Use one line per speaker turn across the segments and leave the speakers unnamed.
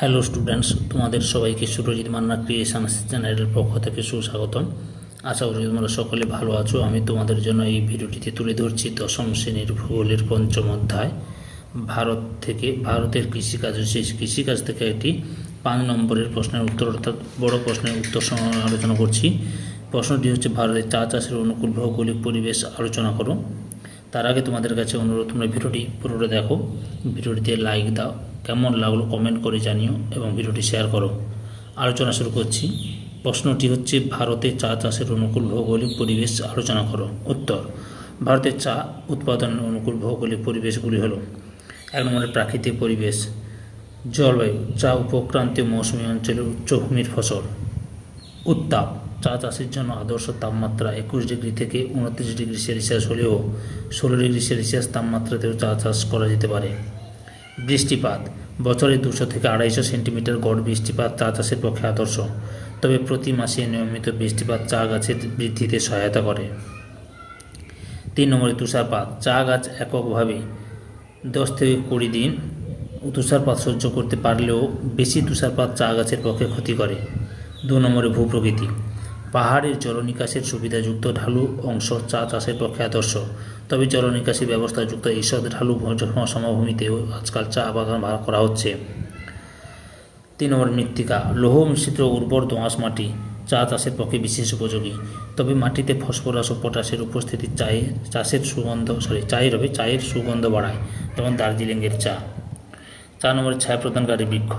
Hello students তোমাদের সবাইকে Surajit Manna creation চ্যানেলের পক্ষ থেকে সুস্বাগতম। আশা করি তোমরা সকলে ভালো আছো। আমি তোমাদের জন্য এই ভিডিওটিতে তুলে ধরছি দশম শ্রেণির ভূগোলের পঞ্চম অধ্যায়। ভারত থেকে, ভারতের কৃষিকাজ সেই কৃষিকাজ থেকে একটি পাঁচ নম্বরের প্রশ্নের উত্তর অর্থাৎ বড় প্রশ্নের উত্তর আলোচনা করছি। প্রশ্নটি হচ্ছে ভারতের চা চাষের অনুকূল ভৌগোলিক পরিবেশ আলোচনা করো। তার আগে তোমাদের কাছে অনুরোধ, তোমরা ভিডিওটি পুরোটা দেখো। ভিডিওটিতে লাইক দাও। কেমন লাগল কমেন্ট করে জানিও এবং ভিডিওটি শেয়ার করো। আলোচনা শুরু করছি। প্রশ্নটি হচ্ছে, ভারতে চা চাষের অনুকূল ভৌগোলিক পরিবেশ আলোচনা করো। উত্তর ভারতের চা উৎপাদনের অনুকূল ভৌগোলিক পরিবেশগুলি হলো, এক নম্বরে প্রাকৃতিক পরিবেশ, জলবায়ু চা উপক্রান্তীয় মৌসুমি অঞ্চলের উচ্চভূমির ফসল। উত্তাপ, চা চাষের জন্য আদর্শ তাপমাত্রা একুশ ডিগ্রি থেকে উনত্রিশ ডিগ্রি সেলসিয়াস হলেও ষোলো ডিগ্রি সেলসিয়াস তাপমাত্রাতেও চা চাষ করা যেতে পারে। বৃষ্টিপাত বছরে দুশো থেকে আড়াইশো সেন্টিমিটার গড় বৃষ্টিপাত চা চাষের পক্ষে আদর্শ, তবে প্রতি মাসে নিয়মিত বৃষ্টিপাত চা গাছের বৃদ্ধিতে সহায়তা করে। তিন নম্বরে তুষারপাত, চা গাছ এককভাবে দশ থেকে কুড়ি দিন তুষারপাত সহ্য করতে পারলেও বেশি তুষারপাত চা গাছের পক্ষে ক্ষতি করে। দু নম্বরে ভূপ্রকৃতি পাহাড়ের জলনিকাশের সুবিধাযুক্ত ঢালু অংশ চা চাষের পক্ষে আদর্শ। তবে জলনিকাশি ব্যবস্থাযুক্ত এইসব ঢালু সমভূমিতেও আজকাল চা বাগান ভাড়া করা হচ্ছে। তিন নম্বর মৃত্তিকা, লৌহ মিশ্রিত উর্বর দোঁয়াশ মাটি, চা চাষের পক্ষে বিশেষ উপযোগী। তবে মাটিতে ফসফরাস ও পটাশের উপস্থিতি চায়ে, চাষের সুগন্ধ সরি চায়ের হবে, চায়ের সুগন্ধ বাড়ায়, যেমন দার্জিলিংয়ের চা। চার নম্বরে ছায়া প্রদানকারী বৃক্ষ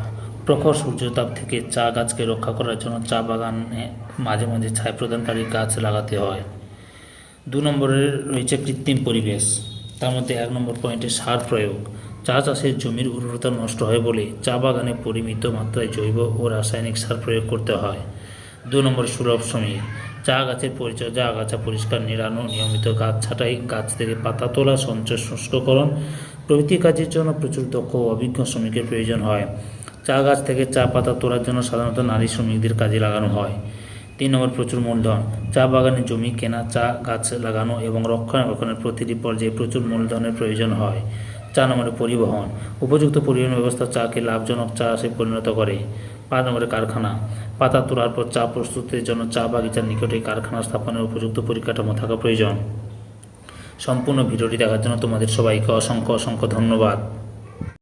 প্রখর সূর্যতাপ থেকে চা গাছকে রক্ষা করার জন্য চা বাগানে মাঝে মাঝে ছায়া প্রদানকারী গাছ লাগাতে হয়। দু নম্বরের রয়েছে কৃত্রিম পরিবেশ। তার মধ্যে এক নম্বর পয়েন্টে সার প্রয়োগ। চা চাষের জমির উর্বরতা নষ্ট হয় বলে চা বাগানে পরিমিত মাত্রায় জৈব ও রাসায়নিক সার প্রয়োগ করতে হয়। দু নম্বর সুলভ শ্রমিক চা গাছের পরিচর্যা, আগাছা পরিষ্কার, নিড়ানো, নিয়মিত গাছ ছাঁটাই, গাছ থেকে পাতা তোলা, সঞ্চয়, শুষ্ককরণ প্রভৃতি কাজের জন্য প্রচুর দক্ষ অভিজ্ঞ শ্রমিকের প্রয়োজন হয়। চা গাছ থেকে চা পাতা তোলার জন্য সাধারণত নারী শ্রমিকদের কাজে লাগানো হয়। তিন নম্বর প্রচুর মূলধন। চা বাগানে জমি কেনা, চা গাছ লাগানো এবং রক্ষণাবেক্ষণের প্রতিটি পর্যায়ে প্রচুর মূলধনের প্রয়োজন হয়। চার নম্বরে পরিবহন। উপযুক্ত পরিবহন ব্যবস্থা চাকে লাভজনক চা চাষে পরিণত করে। পাঁচ নম্বরে কারখানা। পাতা তোলার পর চা প্রস্তুতের জন্য চা বাগিচার নিকটে কারখানা স্থাপনের উপযুক্ত পরিকাঠামো থাকা প্রয়োজন। সম্পূর্ণ ভিডিওটি দেখার জন্য তোমাদের সবাইকে অসংখ্য অসংখ্য ধন্যবাদ।